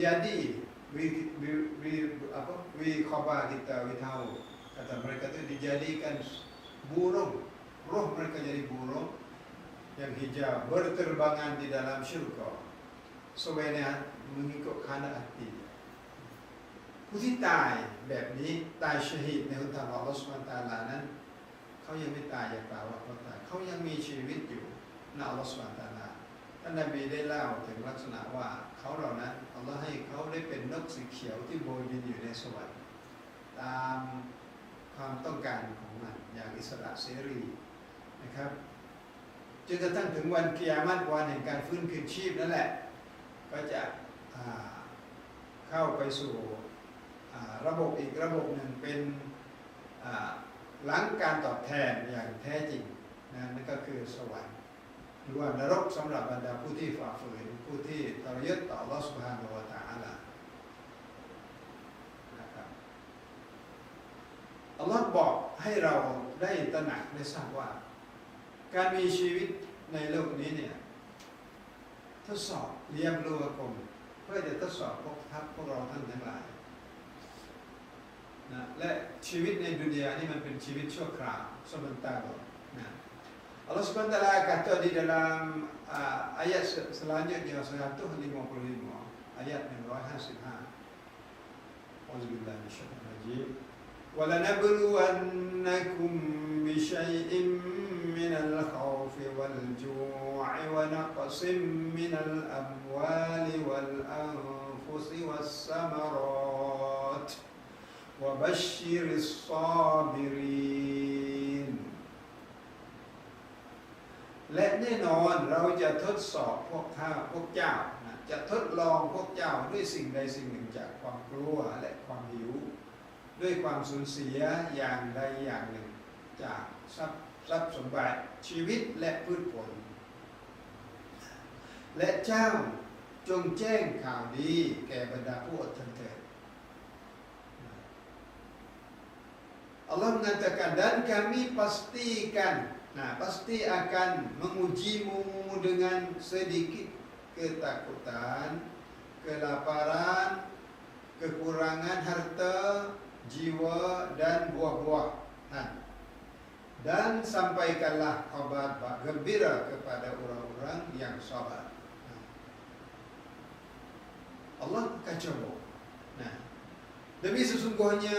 Jadi we, we, we, apa, we khabar kita, we tahu kata mereka itu dijadikan burung roh mereka jadi burung yang hijau berterbangan di dalam syurga sewenang mengikut kehendak hati ผู้ที่ตายแบบนี้ตายชหิดในหุนทางอัลลอฮฺสุบานตาลานั้นเขายังไม่ตายอย่ากล่าวว่าเขาตายเขายังมีชีวิตอยู่ในอัลลอฮฺสุบานตาลาท่านนบีได้เล่าถึงลักษณะว่าเขาเหล่านั้น อัลลอฮ์ให้เขาได้เป็นนกสีเขียวที่โบยบินอยู่ในสวรรค์ตามความต้องการของมันอย่างอิสระเสรีนะครับจนกระทั่งถึงวันกิยามัตวันแห่งการฟื้นคืนชีพนั่นแหละ ก็จะเข้าไปสู่ระบบอีกระบบหนึ่งเป็นหลังการตอบแทนอย่างแท้จริงนะนั่นก็คือสวรรค์ รือว่านรกสำหรับบรรดาผู้ที่ฝ่าฝืนผู้ที่ทรยศต่อ Allah Subhanahu wa Taala นะครับอัลลอฮ์บอกให้เราได้ตระหนักได้ทราบว่า การมีชีวิตในโลกนี้เนี่ยทดสอบเรียมรู้กรมเพื่อจะทดสอบพวกทัพพวกเราท่านทั้งหลายนะและชีวิตในดุนยานี่มันเป็นชีวิตชั่วคราว sebentar นะ Allah SWT kata di dalam uh, ayat selanjutnya 155 ayat 155 Auzubillah minasyaitanir rajim ولنبلونكم بشيء من الخوف والجوع ونقص من الأموال والأنفس والثمرات وبشر الصابرين และแน่นอนเราจะทดสอบพวกข้าพวกเจ้า จะทดลองพวกเจ้าด้วยสิ่งใดสิ่งหนึ่งจากความกลัวและความหิว ด้วยความสูญเสียอย่างใดอย่างหนึ่ง จากทรัพย์ทรัพย์สมบัติชีวิตและพืชผล และเจ้าจงแจ้งข่าวดีแก่บรรดาผู้อดทนเถิด Allah mengatakan dan kami pastikan Nah, pasti akan mengujimu dengan sedikit ketakutan, kelaparan, kekurangan harta, jiwa dan buah-buahan. Dan sampaikanlah kabar gembira kepada orang-orang yang sabar. Allah kacau. Demi sesungguhnya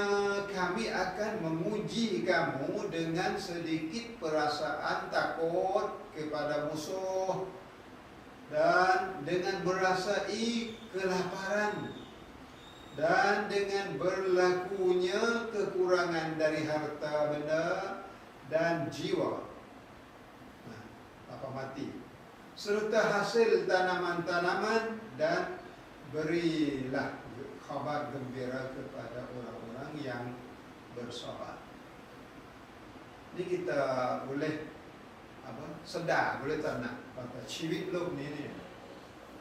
kami akan menguji kamu dengan sedikit perasaan takut kepada musuh dan dengan merasai kelaparan dan dengan berlakunya kekurangan dari harta benda dan jiwa. Apa mati? Serta hasil tanaman-tanaman dan berilah kabar gembira kepada orang-orang yang bersabar. Ini kita boleh apa sedar boleh ternak ว่าชีวิตโลกนี้เนี่ย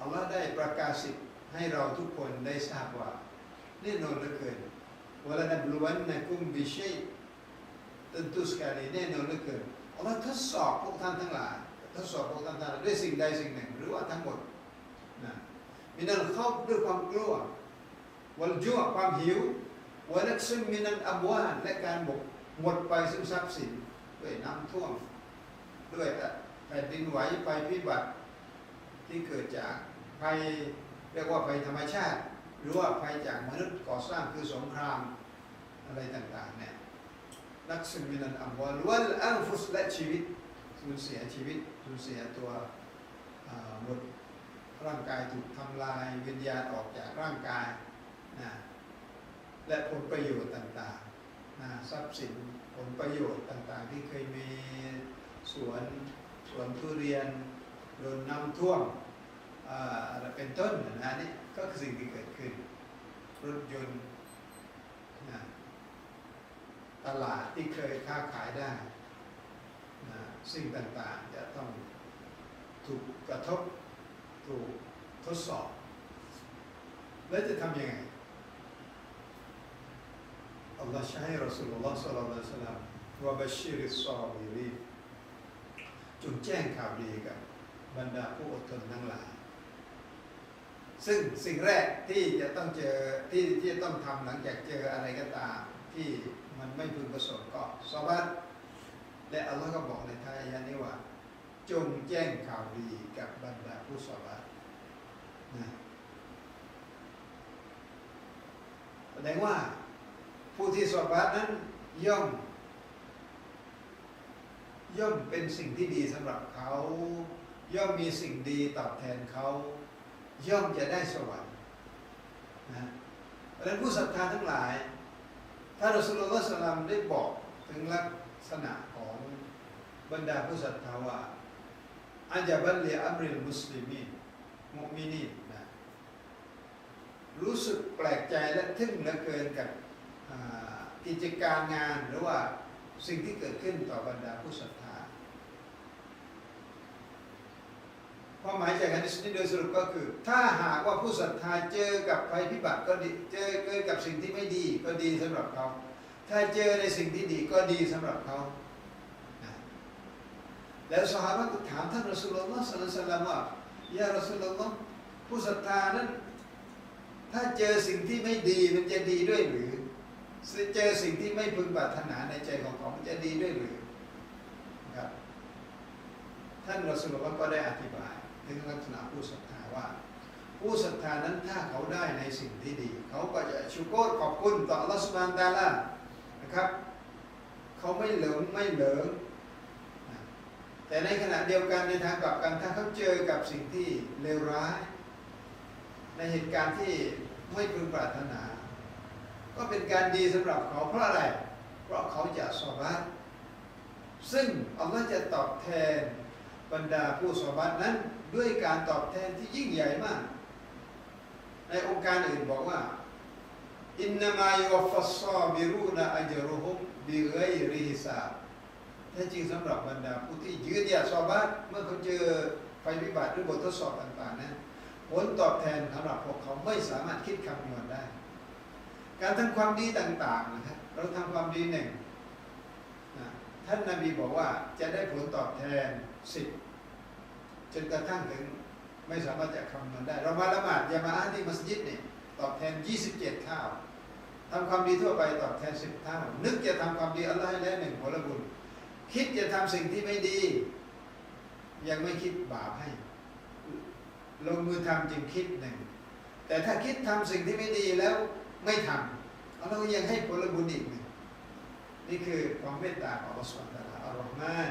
อัลลอฮ์ได้ประกาศสิทธิ์ให้เราทุกคนได้ทราบว่าแน่นอนเหลือเกินวลานับลวนนะกุมบิชัย tentu sekali แน่นอนเหลือเกินอัลลอฮ์ทดสอบพวกท่านทั้งหลายทดสอบพวกท่านทั้งหลายด้วยสิ่งใดสิ่งหนึ่ง หรือว่าทั้งหมดนะมินัลเข้าด้วยความกลัว วัลจุความหิววันนักซึ่งมินันอับวานและการบกหมดไปซึ่งทรัพย์สินด้วยน้ำท่วม ด้วยแผ่นดินไหวไฟพิบัติที่เกิดจากภัยเรียกว่าภัยธรรมชาติ หรือว่าภัยจากมนุษย์ก่อสร้างคือสงครามอะไรต่างๆเนี่ยนักซึ่งมินันอับวานวัลอัลฟุสและชีวิตสูญเสียชีวิตสูญเสียตัวหมดร่างกายถูกทำลายวิญญาณออกจากร่างกาย นะและผลประโยชน์ต่างๆนะทรัพย์สินผลประโยชน์ต่างๆ ที่เคยมีสวนสวนทุเรียนโดนน้ำท่วมอะไรเป็นต้นนะนี่ก็คือสิ่งที่เกิดขึ้น รถยนต์นะตลาดที่เคยค้าขายได้นะสิ่งต่างๆจะต้องถูกกระทบถูกทดสอบ แล้วจะทำยังไง อัลลอฮ์ใช้รอสูลุลลอฮ์สัลลัลลอฮุอะลัยฮิวะซัลลัมวะบัชชิริสซอบิรีจงแจ้งข่าวดีกับบรรดาผู้อดทนทั้งหลาย ซึ่งสิ่งแรกที่จะต้องเจอที่ที่จะต้องทำหลังจากเจออะไรก็ตาม ที่มันไม่พึงประสงค์ก็สวัสดและอัลลอฮ์ก็บอกในท้ายอายะนี้ว่า จงแจ้งข่าวดีกับบรรดาผู้สวัสดนะแสดงว่า ผู้ที่สวัสดนั้นย่อม ย่อมเป็นสิ่งที่ดีสำหรับเขา ย่อมมีสิ่งดีตอบแทนเขา ย่อมจะได้สวรรค์นะเพราะฉะนั้นผู้ศรัทธาทั้งหลาย ถ้าเราสุลต่านสลัมได้บอกถึงลักษณะของบรรดาผู้ศรัทธาว่าอาจจะบันเลอัมริลมุสลิมีนมุมินีนนะรู้สึกแปลกใจและทึ่งเหลือเกินกับ กิจการงานหรือว่าสิ่งที่เกิดขึ้นต่อบรรดาผู้ศรัทธาความหมายจากฮะดิษนี้โดยสรุปก็คือ ถ้าหากว่าผู้ศรัทธาเจอกับภัยพิบัติก็ดีเจอเกิดกับสิ่งที่ไม่ดีก็ดีสำหรับเขา ถ้าเจอในสิ่งที่ดีก็ดีสำหรับเขา แล้วสหายก็ถามท่านรอสูลลอฮ์สัลลัลลอฮุอะลัยฮิวะซัลลัมว่ายารสูลลอฮ์ผู้ศรัทธานั้น ถ้าเจอสิ่งที่ไม่ดีมันจะดีด้วยหรือ เจอสิ่งที่ไม่พึงปรารถนาในใจของเขามันจะดีด้วยหรือครับท่านรอสูลลอฮ์ก็ได้อธิบายถึงลักษณะผู้ศรัทธาว่า ผู้ศรัทธานั้นถ้าเขาได้ในสิ่งที่ดี เขาก็จะชุโกรขอบคุณต่ออัลอสบานตะอาลานะครับ เขาไม่เหลิงไม่เหลิงแต่ในขณะเดียวกันในทางกลับกันถ้าเขาเจอกับสิ่งที่เลวร้าย ในเหตุการณ์ที่ไม่พึงปรารถนา ก็เป็นการดีสำหรับเขาเพราะอะไร เพราะเขาจะสอบัตซึ่งอัลลอฮ์จะตอบแทนบรรดาผู้สอบัตนั้นด้วยการตอบแทนที่ยิ่งใหญ่มาก ในองค์การอื่นบอกว่าอินนามายวัฟฟัสซอบิรูนาอัจรุฮุมบิไกริฮิซาแท้จริงสำหรับบรรดาผู้ที่ยืนหยัดสอบัตเมื่อเขาเจอไฟพิบัติหรือบททดสอบต่างๆนั้นผลตอบแทนสำหรับพวกเขาไม่สามารถคิดคำนวณได้ การทำความดีต่างๆนะครับเราทำความดีหนึ่งท่านนาบีบอกว่าจะได้ผลตอบแทนสิบจนกระทั่งถึงไม่สามารถจะคำนวณได้ เรามาละหมาดยามาอาที่มัสยิดเนี่ยตอบแทน 27 เท่าทำความดีทั่วไปตอบแทน 10 เท่า นึกจะทำความดีอัลลอฮ์ให้แล้วหนึ่งผลบุญ คิดจะทำสิ่งที่ไม่ดี ยังไม่คิดบาปให้ ลงมือทำจึงคิดหนึ่งแต่ถ้าคิดทำสิ่งที่ไม่ดีแล้ว ไม่ทำอัลลอฮ์ยังให้ผลบุญอีกหนึ่งนี่คือความเมตตาของอัลลอฮ์สุบฮานะฮูวะตาอัลลอฮ์มาน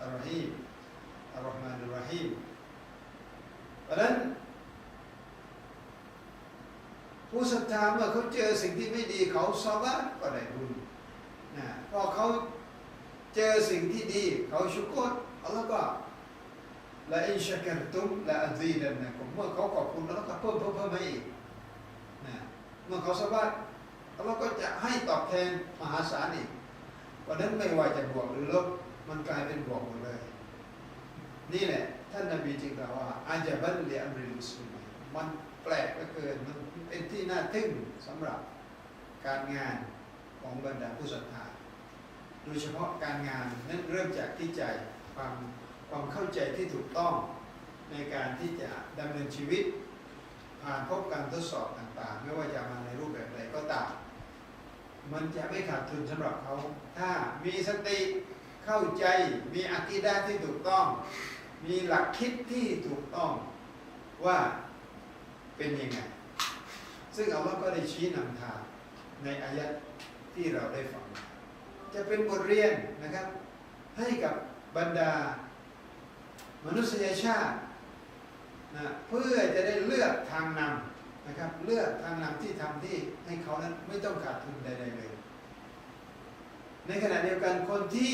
อัลลอฮีมอัลลอฮ์มานอัลลอฮีมเพราะนั้นผู้ศรัทธาเมื่อเขาเจอสิ่งที่ไม่ดีเขาซอบะก็ได้บุญนะพอเขาเจอสิ่งที่ดี เขาชุกรอัลลอฮ์ก็ละอินชักรตุมละอัลซีดันนะผมเมื่อเขาขอบคุณอัลลอฮ์ก็เพิ่มเพิ่มเพิ่มให้อีก เมื่อเขาซอบะอัลลอฮ์ก็จะให้ตอบแทนมหาศาลอีกวันนั้นไม่ว่าจะบวกหรือลบมันกลายเป็นบวกหมดเลย นี่แหละ ท่านนบีจึงกล่าวว่าอาจจะบันเลียอัมริมุสลิมมันแปลกเหลือเกินมันเป็นที่น่าทึ่งสำหรับการงานของบรรดาผู้ศรัทธาโดยเฉพาะการงานนั้นเริ่มจากที่ใจความความเข้าใจที่ถูกต้องในการที่จะดำเนินชีวิต ผ่านพบการทดสอบต่างๆ ไม่ว่าจะมาในรูปแบบใดก็ตามมันจะไม่ขาดทุนสำหรับเขา ถ้ามีสติเข้าใจ มีอากีดาที่ถูกต้อง มีหลักคิดที่ถูกต้องว่าเป็นยังไง ซึ่งอัลลอฮ์ก็ได้ชี้นำทางในอายะที่เราได้ฟัง จะเป็นบทเรียนนะครับ ให้กับบรรดา มนุษยชาตินะเพื่อจะได้เลือกทางนำ นะครับ เลือกทางนำที่ทำที่ให้เขานั้นไม่ต้องขาดทุนใดๆเลย ในขณะเดียวกันคนที่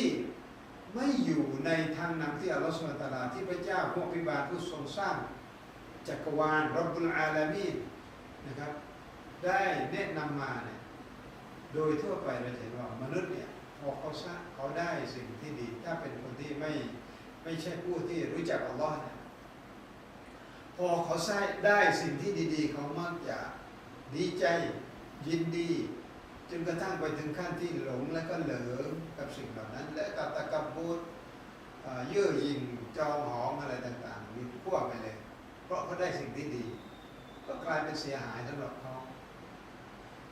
ไม่อยู่ในทางนำที่อัลลอฮฺสุลตาราที่พระเจ้าผู้อภิบาลผู้ทรงสร้างจักรวาลรับบุลอาลามีนนะครับ ได้แนะนำมาเนี่ยโดยทั่วไปเราเห็นว่ามนุษย์เนี่ยพอเขาสร้างเขาได้สิ่งที่ดี ถ้าเป็นคนที่ไม่ไม่ใช่ผู้ที่รู้จักอัลลอฮ์เนี่ย อเขาสร้ได้สิ่งที่ดี ๆ เขามักจะดีใจยินดีจนกระทั่งไปถึงขั้นที่หลงและก็เหลิงกับสิ่งเหล่านั้น และกับตะกับบูดเยื่อยิงจองหองอะไรต่างๆมีพวกไปเลย เพราะเขาได้สิ่งที่ดี ก็กลายเป็นเสียหายสำหรับเขา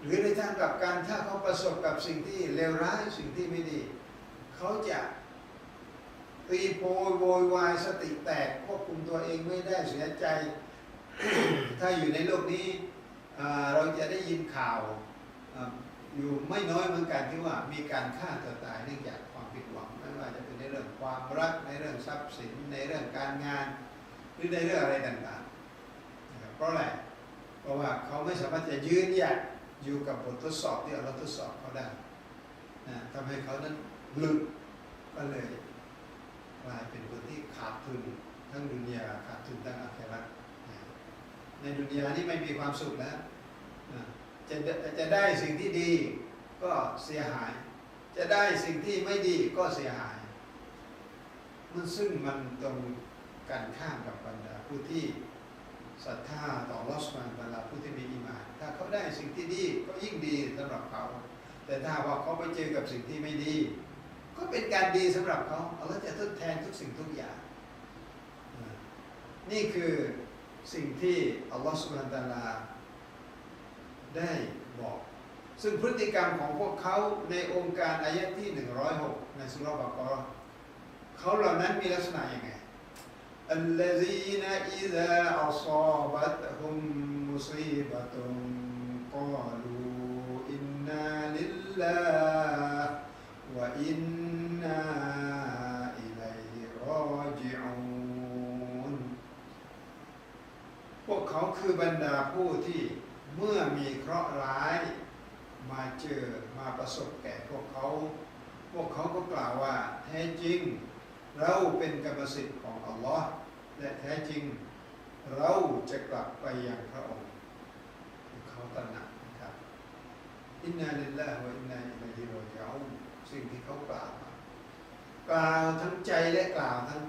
หรือในทางกลับกันถ้าเขาประสบกับสิ่งที่เลวร้ายสิ่งที่ไม่ดี เขาจะ ตีโพยโวยวายสติแตกควบคุมตัวเองไม่ได้เสียใจ ถ้าอยู่ในโลกนี้เราจะได้ยินข่าวออยู่ไม่น้อยเหมือนกันที่ว่ามีการฆ่าตัวตายเนื่องจากความผิดหวังไม่ว่าจะเป็นในเรื่องความรักในเรื่องทรัพย์สินในเรื่องการงาน หรือในเรื่องอะไรต่างๆนะครับเพราะอะไรเพราะว่าเขาไม่สามารถจะยืนหยัดอยู่กับบททดสอบที่เราทดสอบเขาได้นะทำให้เขานั้นหลุดก็เลย กลายเป็นคนที่ขาดทุนทั้งดุนยาขาดทุนทั้งอาครานะในดุนยานี่ไม่มีความสุขแล้วจะจะได้สิ่งที่ดีก็เสียหาย จะได้สิ่งที่ไม่ดีก็เสียหาย มันซึ่งมันตรงกันข้ามกับบรรดาผู้ที่ศรัทธาต่อลอสมันบรรดาผู้ที่มีอีหมานถ้าเขาได้สิ่งที่ดีก็ยิ่งดีสำหรับเขา แต่ถ้าว่าเขาไปเจอกับสิ่งที่ไม่ดี ก็เป็นการดีสำหรับเขาอัลลอฮ์จะทดแทนทุกสิ่งทุกอย่างอ่านี่คือสิ่งที่อัลลอฮ์สุบฮานตะอาลา ได้บอก ซึ่งพฤติกรรมของพวกเขาในองค์การอายะที่ 106 ในสุราบะกอเราะห์เขาเหล่านั้นมีลักษณะยังไง الذين إذا أصابتهم مصيبة قالوا إنا لله وإنا คือบรรดาผู้ที่เมื่อมีเคราะห์ร้ายมาเจอมาประสบแก่พวกเขา พวกเขาก็กล่าวว่าแท้จริง เราเป็นกรรมสิทธิ์ของอัลลอฮ์และแท้จริง เราจะกลับไปยังพระองค์เขาตระหนักนะครับอินนาลิลลาฮ์วะอินนาอิลัยฮิรอญิอูนสิ่งที่เขากล่าวกล่าวทั้งใจและกล่าวทั้ง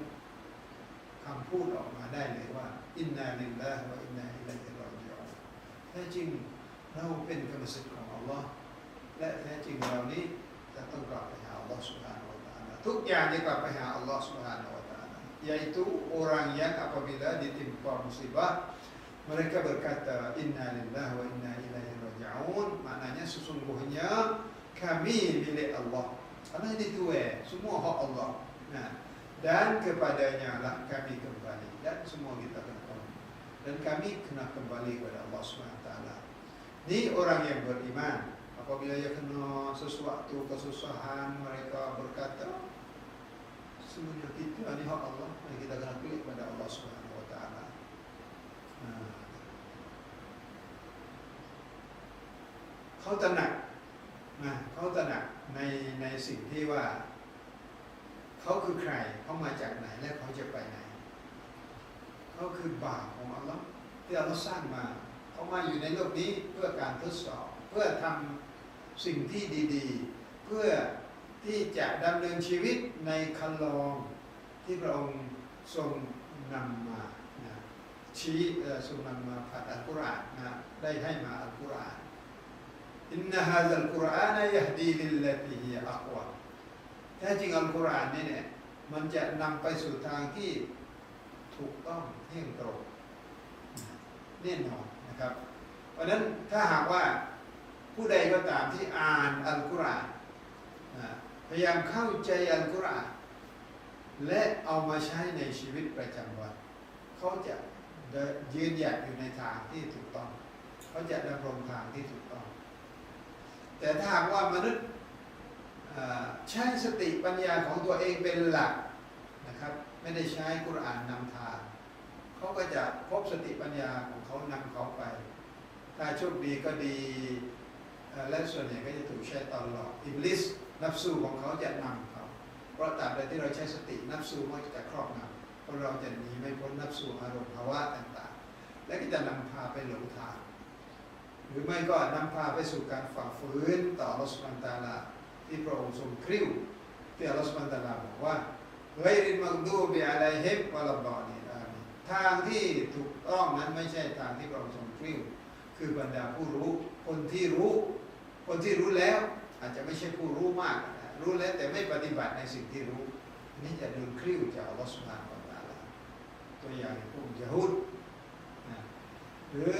คำพูดออกมาได้เลยว่า อินนาลิลลาฮ์วะอินนา แท้จริงเราเป็นกรรมสิทธิ์ของอัลลอฮ์และแท้จริงเรานี้จะต้องกลับไปหาอัลลอฮ์ Subhanahu wa taala ทุกอย่างจะกลับไปหาอัลลอฮ์ Subhanahu wa taala yaitu orang yang apabila ditimpa musibah mereka berkata inna lillahi wa inna ilaihi raji'un maknanya sesungguhnya kami milik Allah karena ini tuai semua hak Allah nah dan kepadanya lah kami kembali dan semua kita kena kembali Dan kami kena kembali kepada Allah SWT ini orang yang beriman apabila ia kena sesuatu kesusahan mereka berkata semuanya itu ini hak Allah yang kita kena pilih kepada Allah Subhanahu Wa Taala. Nah. เขาตระหนักนะเขาตระหนักในในสิ่งที่ว่า เขาคือใครเขามาจากไหนและเขาจะไปไหน เขาคือบาวของอัลลอฮ์ที่อัลลอฮ์สร้างมาเขามาอยู่ในโลกนี้เพื่อการทดสอบ เพื่อทำสิ่งที่ดีๆ เพื่อที่จะดำเนินชีวิตในคันลองที่พระองค์ทรงนำมานะชี้ทรงนำมาผ่านอัลกุรอานนะได้ให้มาอัลกุรอานอินนะฮะซัลกุรอานยะฮดีลิลลติฮิยะอักวะแท้จริงอัลกุรอานนี่เนี่ยมันจะนำไปสู่ทางที่ ถูกต้องเที่ยงตรงแน่นอนนะครับ เพราะนั้นถ้าหากว่าผู้ใดก็ตามที่อ่านอัลกุรอานพยายามเข้าใจอัลกุรอานและเอามาใช้ในชีวิตประจำวัน เขาจะยืนหยัดอยู่ในทางที่ถูกต้อง เขาจะดำรงทางที่ถูกต้อง แต่ถ้าหากว่ามนุษย์ใช้สติปัญญาของตัวเองเป็นหลัก ไม่ได้ใช้กุรอานนำทางเขาก็จะพบสติปัญญาของเขานำเขาไป ถ้าโชคดีก็ดี และส่วนใหญ่ก็จะถูกใช้ตอนหลอกอิบลิสนับสูของเขาจะนำเขาเพราะตราบใดที่เราใช้สตินับสูมันจะครอบงำเพราะเราจะหนีไม่พ้นนับสูอารมณ์ภาวะต่างๆ และก็จะนำพาไปหลงทาง หรือไม่ก็นำพาไปสู่การฝ่าฝืนต่ออัลลอฮฺสุบฮานตาลาที่พระองค์ทรงคริ้วที่อัลลอฮฺสุบานตาลาบอกว่า ไกริมักดูบิอะลัยฮิมวะลบบอนีทางที่ถูกต้องนั้นไม่ใช่ทางที่พระองค์ทรงคริ้วคือบรรดาผู้รู้ คนที่รู้ คนที่รู้แล้ว อาจจะไม่ใช่ผู้รู้มาก รู้แล้วแต่ไม่ปฏิบัติในสิ่งที่รู้นี่จะโดนคริ้วจากอัลลอฮฺสุบฮานตะอาลาตัวอย่างพวกยะฮูดหรือ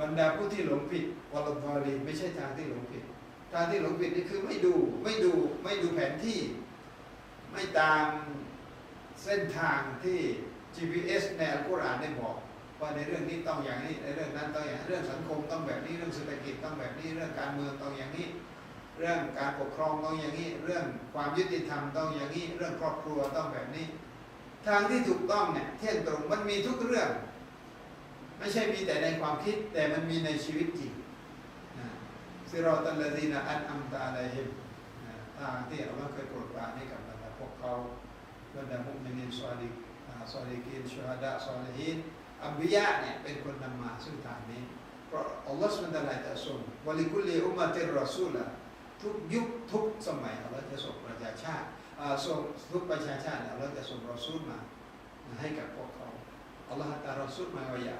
บรรดาผู้ที่หลงผิดวอลวารีไม่ใช่ทางที่หลงผิด ทางที่หลงผิดนี่คือไม่ดูไม่ดูไม่ดูแผนที่ ไม่ตามเส้นทางที่ GPS ในอัลกุรอานได้บอก ว่าในเรื่องนี้ต้องอย่างนี้ในเรื่องนั้นต้องอย่างนี้เรื่องสังคมต้องแบบนี้เรื่องเศรษฐกิจต้องแบบนี้เรื่องการเมืองต้องอย่างนี้ เรื่องการปกครองต้องอย่างนี้ เรื่องความยุติธรรมต้องอย่างนี้ เรื่องครอบครัวต้องแบบนี้ ทางที่ถูกต้องเนี่ยเที่ยงตรงมันมีทุกเรื่อง ไม่ใช่มีแต่ในความคิดแต่มันมีในชีวิตจริงซิรอตัลลซีนะอันอัมตาอะลัยฮิมนทางที่อัลลอฮ์เคยโปรดปรานให้กับ บราเขาบรรดามุมินินซอลิกซอลิกินชูฮัดะซอลิฮินอัมบิยะเนี่ยเป็นคนนำมาซึ่งทางนี้เพราะอัลลอฮ์สุบฮานะตะอาลาจะทรงวะลิกุลิอุมมะติรอซูละทุกยุคทุกสมัยอัลลอฮ์จะส่งประชาชาติส่งทุกประชาชาติอัลลอฮ์จะส่งรอซูลมาให้กับพวกเขาอัลลอฮ์ hantar rasul mengawaya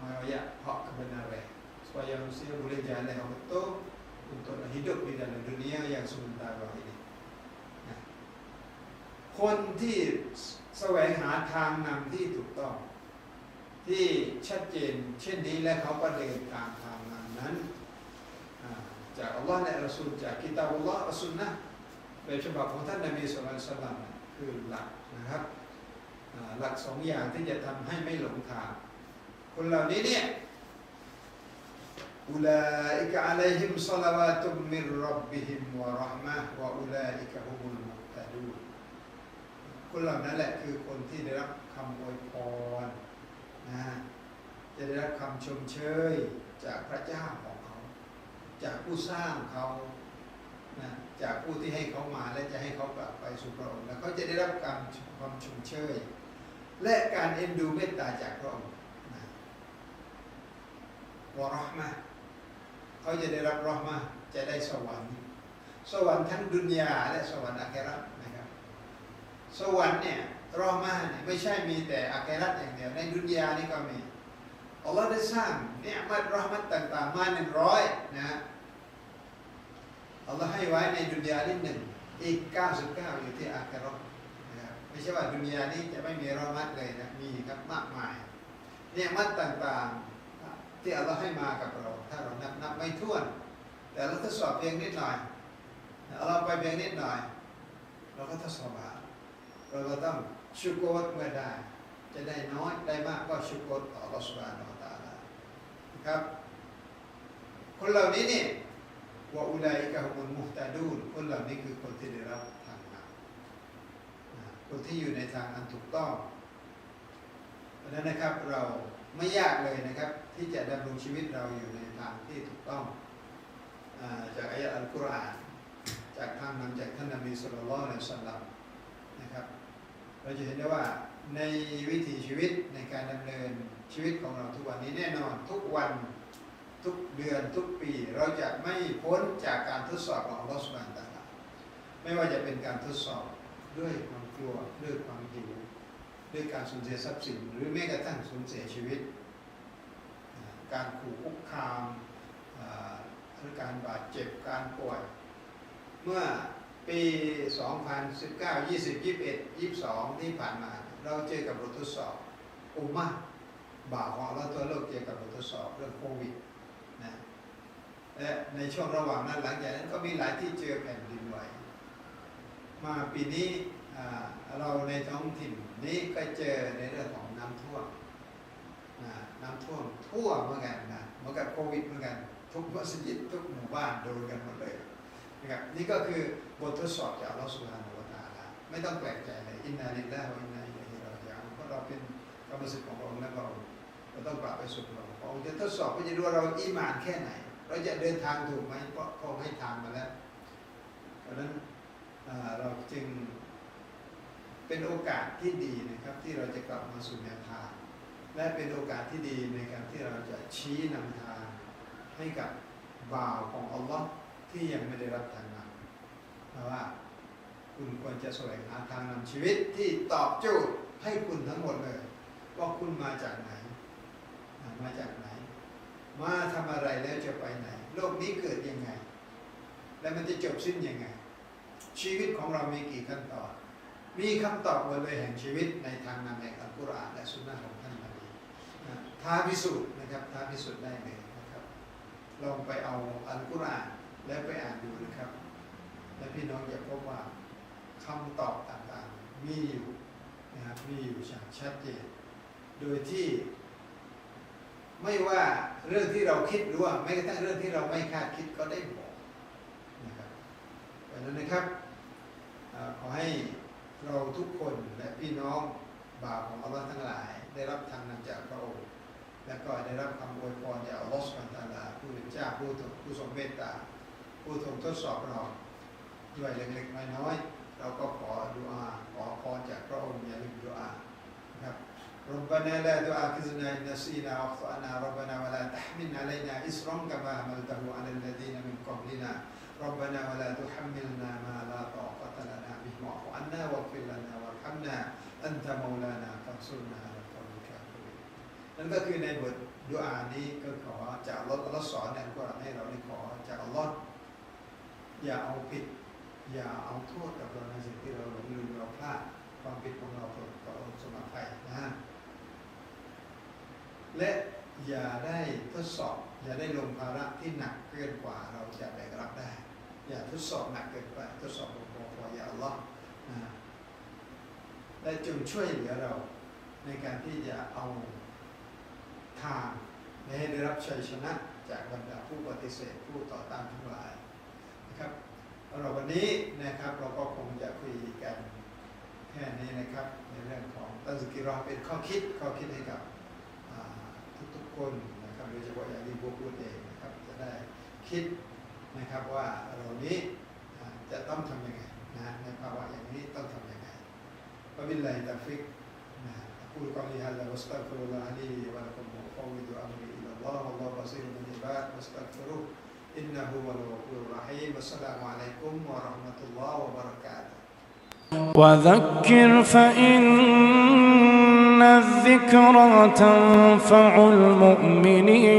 mengawaya hak kebenaran supaya manusia boleh jalan yang betul untuk hidup di dalam dunia yang sementara ini คนที่แสวงหาทางนำที่ถูกต้อง ที่ชัดเจนเช่นนี้และเขาก็เดินตามทางนำนั้น จากอัลลอฮ์และอัลสูลจากกิตาบุลลอฮ์อัลสุนนะห์แบบฉบับของท่านนบีสุลต่านสลัมคือหลักนะครับหลักสองอย่างที่จะทำให้ไม่หลงทางคนเหล่านี้เนี่ยอุลาอิกะอะลัยฮิมศอลาวาตุมมิรรับบิฮิมวะราะห์มะวะอุลาอิกะฮุมุล คนเหล่านั้นแหละคือคนที่ได้รับคำอวยพรนะจะได้รับคำชมเชยจากพระเจ้าของเขา จากผู้สร้างเขานะจากผู้ที่ให้เขามาและจะให้เขากลับไปสู่พระองค์แล้วเขาจะได้รับการความชมเชย และการเอ็นดูเมตตาจากพระองค์นะวราะห์มะฮ์เขาจะได้รับราะห์มะฮ์จะได้สวรรค์ สวรรค์ทั้งดุนยาและสวรรค์อาคราะครับ สวรรค์เนี่ยราะห์มะฮ์เนี่ยไม่ใช่มีแต่อาคราตอย่างเดียวในดุนยานี่ก็มีอัลลอฮ์ได้สร้างเนี่ยมัดราะห์มัดต่างๆมาหนึ่งร้อยนะอัลลอฮ์ให้ไว้ในดุนยานี่หนึ่งอีก 99 อยู่ที่อาคราตนะครับไม่ใช่ว่าดุนยานี้จะไม่มีราะห์มัดเลยนะมีครับมากมายเนี่ยมัดต่างๆที่อัลลอฮ์ให้มากับเรา ถ้าเรานับนับไม่ถ้วน แต่เราทดสอบเพียงนิดหน่อยเราไปเพียงนิดหน่อย เราก็ทดสอบา เราก็ต้องชุกโกรเมื่อได้ จะได้น้อยได้มากก็ชุกโกรต่ออัลลอฮ์สุบานอตาลานะครับ คนเหล่านี้เนี่ยวะอุลัยกะฮุมุลมุฮตาดูนคนเหล่านี้คือคนที่ได้รับทางนำคนที่อยู่ในทางอันถูกต้องเพราะนั้นนะครับเราไม่ยากเลยนะครับ ที่จะดำรงชีวิตเราอยู่ในทางที่ถูกต้องอจากอายะอัลกุรอานจากทางนำจากท่านนบีสุลต่านละอัลสัลลัม นะครับ เราจะเห็นได้ว่าในวิถีชีวิตในการดำเนินชีวิตของเราทุกวันนี้แน่นอนทุกวันทุกเดือนทุกปีเราจะไม่พ้นจากการทดสอบของอัลอสบานตะอาลาไม่ว่าจะเป็นการทดสอบด้วยความกลัวด้วยความหิวด้วยการสูญเสียทรัพย์สิน หรือแม้กระทั่งสูญเสียชีวิต การขู่คุกคามหรือการบาดเจ็บการป่วยเมื่อ ปี 2019 20 21 22 ที่ผ่านมา เราเจอกับบททดสอบอุมมะบ่าวของเราตัวโลกเจอกับบททดสอบเรื่องโควิดนะและในช่วงระหว่างนั้นหลังจากนั้นก็มีหลายที่เจอแผ่นดินไหวมาปีนี้เราในท้องถิ่นนี้ก็เจอในเรื่องของน้ำท่วมน้ำท่วมทั่วเหมือนกันนะเหมือนกับโควิดเหมือนกัน ทุกมัสยิดทุกหมู่บ้านโดนกันหมดเลย นะครับนี่ก็คือบททดสอบจากอัลลอฮฺสุบฮานาอัลตาลาไม่ต้องแปลกใจเลยอินนาลิลลาฮฺอินนาอิลัยฮิราจิอูนเพราะเราเป็นกรรมสิทธิ์ของพระองค์และเราเราต้องกลับไปสู่พระองค์พระองค์จะทดสอบเพื่อจะดูว่าเราอีมานแค่ไหน เราจะเดินทางถูกไหมเพราะพระองค์ให้ทางมาแล้วเพราะฉะนั้นเราจึงเป็นโอกาสที่ดีนะครับที่เราจะกลับมาสู่แนวทาง และเป็นโอกาสที่ดีในการที่เราจะชี้นำทางให้กับบ่าวของอัลลอฮ์ ที่ยังไม่ได้รับทางนำเพราะว่าคุณควรจะแสวงหาทางนำชีวิตที่ตอบโจทย์ให้คุณทั้งหมดเลย ว่าคุณมาจากไหน มาจากไหน มาทำอะไรแล้วจะไปไหน โลกนี้เกิดยังไง และมันจะจบสิ้นยังไง ชีวิตของเรามีกี่ขั้นตอนมีคำตอบหมดเลยแห่งชีวิตในทางนำแห่งอัลกุรอานและสุนนะของท่านนบีท้าพิสูจน์นะครับท้าพิสูจน์ได้เลยนะครับ ลองไปเอาอัลกุรอาน แล้วไปอ่านดูนะครับ และพี่น้องจะพบว่าคำตอบต่างๆมีอยู่นะครับมีอยู่อย่างชัดเจน โดยที่ ไม่ว่าเรื่องที่เราคิดหรือว่าแม้กระทั่งเรื่องที่เราไม่คาดคิดก็ได้บอกนะครับเพราะฉะนั้นนะครับขอให้เราทุกคนและพี่น้องบ่าวของอัลลอฮ์ทั้งหลาย ได้รับทางนำจากพระองค์และก็ได้รับคำอวยพรจากอัลลอฮ์สุบฮานตะอาลาผู้เป็นเจ้าผู้ทรงผู้ทรงเมตตา ผู้ทรงทดสอบเราด้วยเล็กๆน้อยๆเราก็ขอดุอาขอพรจากพระองค์อย่าลืมดุอานะครับ ربنا لا تؤاخذنا إن نسينا وأخطأنا ربنا ولا تحمل علينا إصرا كما حملته على الذين من قبلنا ربنا ولا تحملنا ما لا طاقة لنا به واعف عنا واغفر لنا وارحمنا أنت مولانا فانصرنا على القوم الكافرين นั่นก็คือในบทดุอานี้ก็ขอจากอัลลอฮ์อัลลอฮ์สอนในอัลกุรอานให้เราได้ขอจากอัลลอฮ์ อย่าเอาผิด อย่าเอาโทษกับเราในสิ่งที่เราหลงลืมเราพลาดความผิดของเราโปรดขอองค์สมัยนะฮะและอย่าได้ทดสอบ อย่าได้ลงภาระที่หนักเกินกว่าเราจะแบกรับได้ อย่าทดสอบหนักเกินไปทดสอบลงพอพออย่าอัลลอฮ์นะฮะและจงช่วยเหลือเราในการที่จะเอาทางให้ได้รับชัยชนะจากบรรดาผู้ปฏิเสธผู้ต่อต้านทั้งหลายำหรับวันนี้นะครับเราก็คงจะคุยกันแค่นี้นะครับ ในเรื่องของตันสกิรอเป็นข้อคิดข้อคิดให้กับอ่าทุกๆคนนะครับโดยเฉพาะอย่างที่พวกพูดเองนะครับจะได้คิดนะครับว่าเรานี้อ่าจะต้องทำยังไงนะในภาวะอย่างนี้ต้องทำยังไงก็บินไลตาฟิกนะ أقول قولي هذا واستغفر الله لي ولكم وأفوض أمري إلى الله والله بصير بالعباد واستغفروه إنه هو الغفور الرحيم. والسلام عليكم ورحمة الله وبركاته. وذكر فإن الذكرى تنفع المؤمنين.